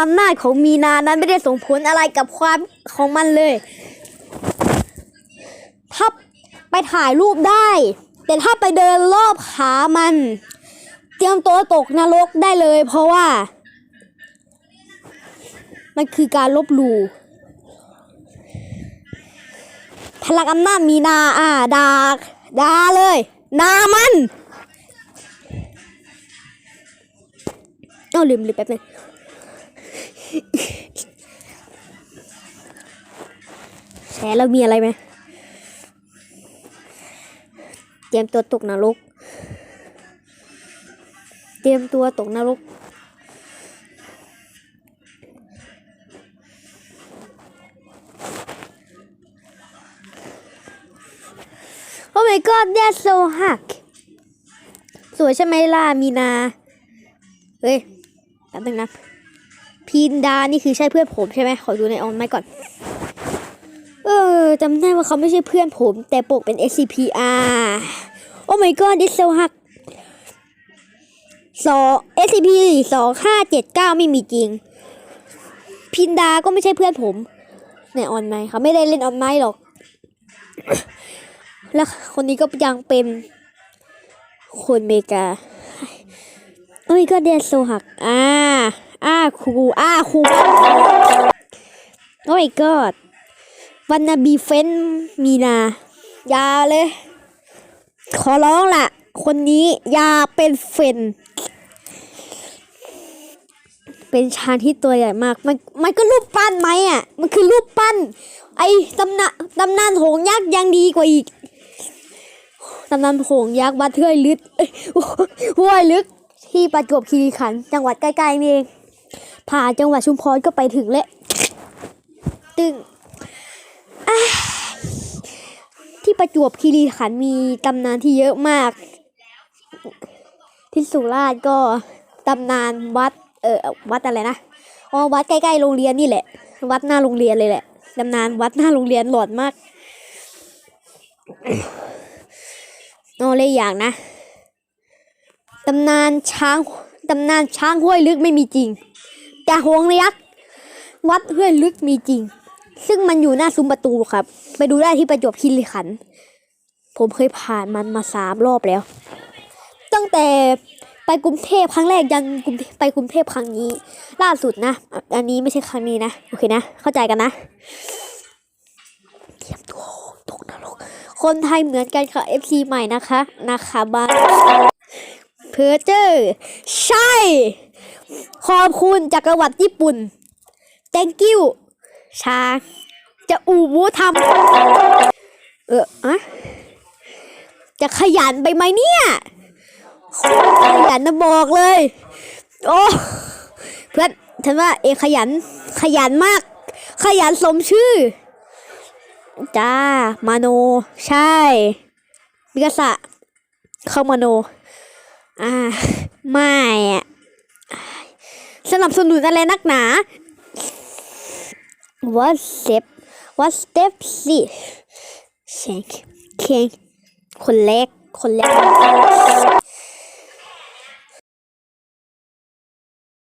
อำนาจของมีนานั้นไม่ได้ส่งผลอะไรกับความของมันเลย ถ้าไปถ่ายรูปได้ แต่ถ้าไปเดินรอบขามัน เตรียมตัวตกนรกได้เลย เพราะว่า มันคือการลบหลู่พลังอำนาจมีนาอ่าดาดาเลย นามันเอาลืมลืมแป๊บนึง แฉเรามีอะไรไหมเตรียมตัวตกนรก เตรียมตัวตกนรก โอ้ my god that's so hot สวยใช่ไหมล่ะ มีนา เฮ้ยแป๊บนึงนะ พินดา นี่คือใช่เพื่อนผมใช่ไหมขอดูในออนไลน์ก่อน เออจำได้ว่าเขาไม่ใช่เพื่อนผม แต่ปกเป็น SCPR โอ้ my god this so hard สอง SCP สองห้าเจ็ดเก้าไม่มีจริง พินดาก็ไม่ใช่เพื่อนผม ในออนไลน์เขาไม่ได้เล่นออนไลน์หรอก แล้วคนนี้ก็ยังเป็นคนเมกา โอ้ยก็เดนโซหัก อ่า อ่าครูอ่าครูโอ้ยก็วันนาบีเฟนมีนา ยาเลย ขอร้องล่ะ คนนี้ยาเป็นเฟน เป็นชานที่ตัวใหญ่มาก มันมันก็รูปปั้นไหมอะ มันคือรูปปั้น ไอ้ตำนานตำนานโหงยักษ์ยังดีกว่าอีกตำนานโหงยักษ์วัดเทือยลึกห้วยลึก ที่ประจวบคีรีขันธ์จังหวัดใกล้ๆนี่เอง ผ่านจังหวัดชุมพรก็ไปถึงแล้วตึงที่ประจวบคีรีขันธ์มีตำนานที่เยอะมาก ที่สุราษฎร์ก็ตำนานวัด เออวัดอะไรนะอ๋อวัดใกล้ๆโรงเรียนนี่แหละ วัดหน้าโรงเรียนเลยแหละตำนานวัดหน้าโรงเรียนหลอนมากโอ้เลยอย่างนะตำนานช้างตำนานช้างห้วยลึกไม่มีจริง แต่หวงยักษ์วัดห้วยลึกมีจริง ซึ่งมันอยู่หน้าซุ้มประตูครับ ไปดูได้ที่ประจวบคีรีขันธ์ผมเคยผ่านมันมาสามรอบแล้ว ตั้งแต่ไปกรุงเทพครั้งแรกยันกรุงไปกรุงเทพครั้งนี้ ล่าสุดนะ อันนี้ไม่ใช่ครั้งนี้นะโอเคนะ เข้าใจกันนะเตรียมตัวตกนรกคนไทยเหมือนกันค่ะ FC ใหม่นะคะ นะคะบ้านเพอเจอร์ใช่ ขอบคุณจักรวรรดิญี่ปุ่น thank you ชา จะอูบูทำเอออะจะขยันไปไหมเนี่ยขยันนะบอกเลย โอ้เพื่อนฉันว่าเอขยัน ขยันมาก ขยันสมชื่อ จ้า มาโน ใช่ มิกาสะเข้ามาโน อ่า ไม่อะ นับสนุนอะไรนักหนา What step What step สิเชงเชงคนแรกคนแรก